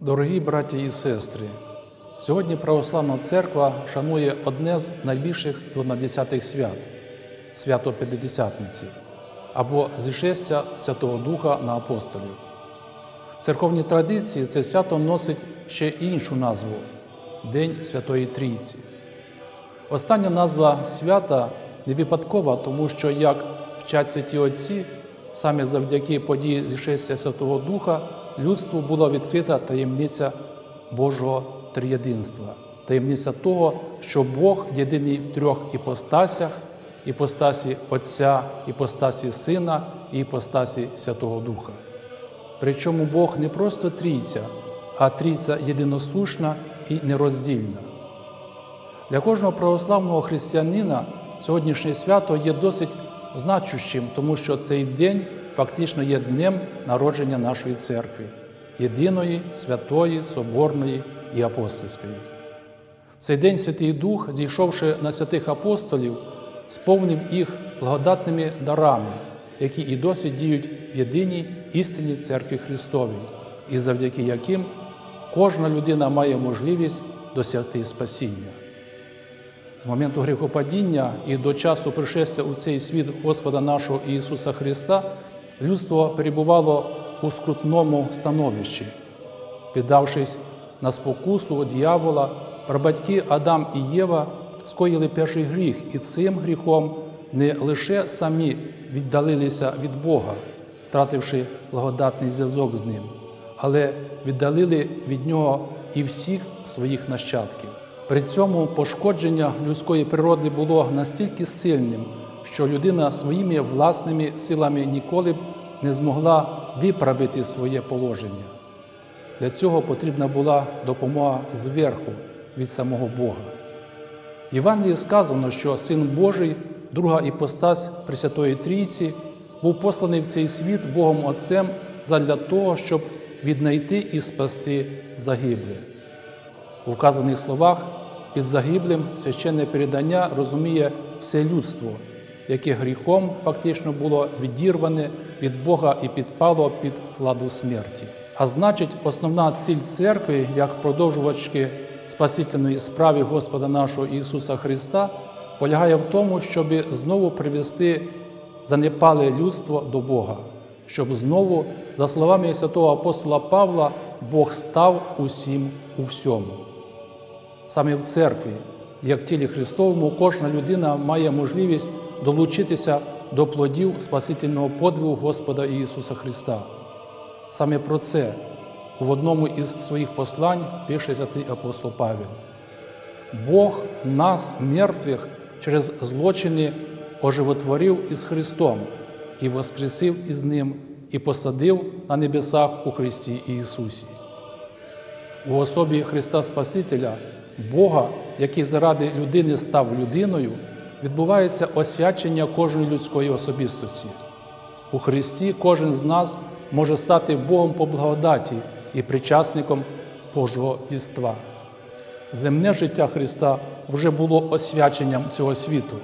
Дорогі браті і сестри, сьогодні Православна Церква шанує одне з найбільших двонадесятих свят свято П'ятидесятниці або зішестя Святого Духа на апостолів. В церковній традиції це свято носить ще іншу назву День Святої Трійці. Остання назва свята не випадкова, тому що, як вчать святі Отці, саме завдяки події зішестя Святого Духа людству була відкрита таємниця Божого триєдинства, таємниця того, що Бог єдиний в трьох іпостасях, іпостасі Отця, іпостасі Сина і іпостасі Святого Духа. Причому Бог не просто трійця, а трійця єдиносушна і нероздільна. Для кожного православного християнина сьогоднішнє свято є досить значущим, тому що цей день фактично є днем народження нашої церкви, єдиної, святої, соборної і апостольської. В цей день Святий Дух, зійшовши на святих апостолів, сповнив їх благодатними дарами, які і досі діють в єдиній істинній церкві Христовій, і завдяки яким кожна людина має можливість досягти спасіння. З моменту гріхопадіння і до часу пришестя у цей світ Господа нашого Ісуса Христа людство перебувало у скрутному становищі, піддавшись на спокусу дьявола, прабатьки Адам і Єва скоїли перший гріх, і цим гріхом не лише самі віддалилися від Бога, втративши благодатний зв'язок з ним, але віддалили від Нього і всіх своїх нащадків. При цьому пошкодження людської природи було настільки сильним, що людина своїми власними силами ніколи б не змогла виправити своє положення. Для цього потрібна була допомога зверху від самого Бога. В Євангелії сказано, що Син Божий, друга іпостась Пресвятої Трійці, був посланий в цей світ Богом Отцем задля того, щоб віднайти і спасти загибле. У вказаних словах під загиблим священне передання розуміє все людство, яке гріхом фактично було відірване від Бога і підпало під владу смерті. А значить, основна ціль церкви, як продовжувачки спасительної справи Господа нашого Ісуса Христа, полягає в тому, щоб знову привести занепале людство до Бога, щоб знову, за словами святого апостола Павла, Бог став усім у всьому. Саме в церкві, як в тілі Христовому, кожна людина має можливість долучитися до плодів Спасительного подвигу Господа Ісуса Христа. Саме про це в одному із своїх послань пише святий апостол Павел. Бог нас, мертвих, через злочини оживотворив із Христом і воскресив із Ним, і посадив на небесах у Христі Ісусі. У особі Христа Спасителя, Бога, який заради людини став людиною, відбувається освячення кожної людської особистості. У Христі кожен з нас може стати Богом по благодаті і причасником Божого єства. Земне життя Христа вже було освяченням цього світу.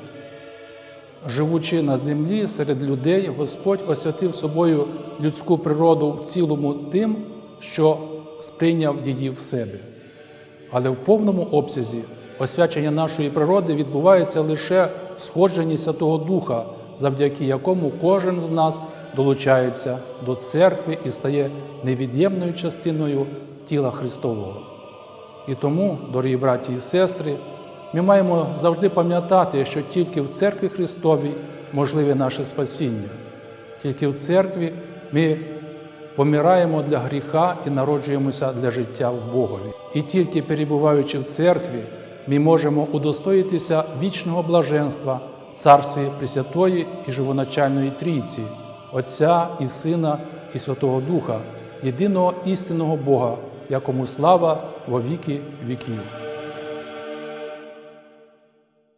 Живучи на землі серед людей, Господь освятив собою людську природу в цілому тим, що сприйняв її в себе. Але в повному обсязі освячення нашої природи відбувається лише в сходженні Святого Духа, завдяки якому кожен з нас долучається до церкви і стає невід'ємною частиною тіла Христового. І тому, дорогі браті і сестри, ми маємо завжди пам'ятати, що тільки в церкві Христовій можливе наше спасіння, тільки в церкві ми помираємо для гріха і народжуємося для життя в Богові. І тільки перебуваючи в церкві, ми можемо удостоїтися вічного блаженства царстві Пресвятої і живоначальної Трійці, Отця і Сина і Святого Духа, єдиного істинного Бога, якому слава во віки віків.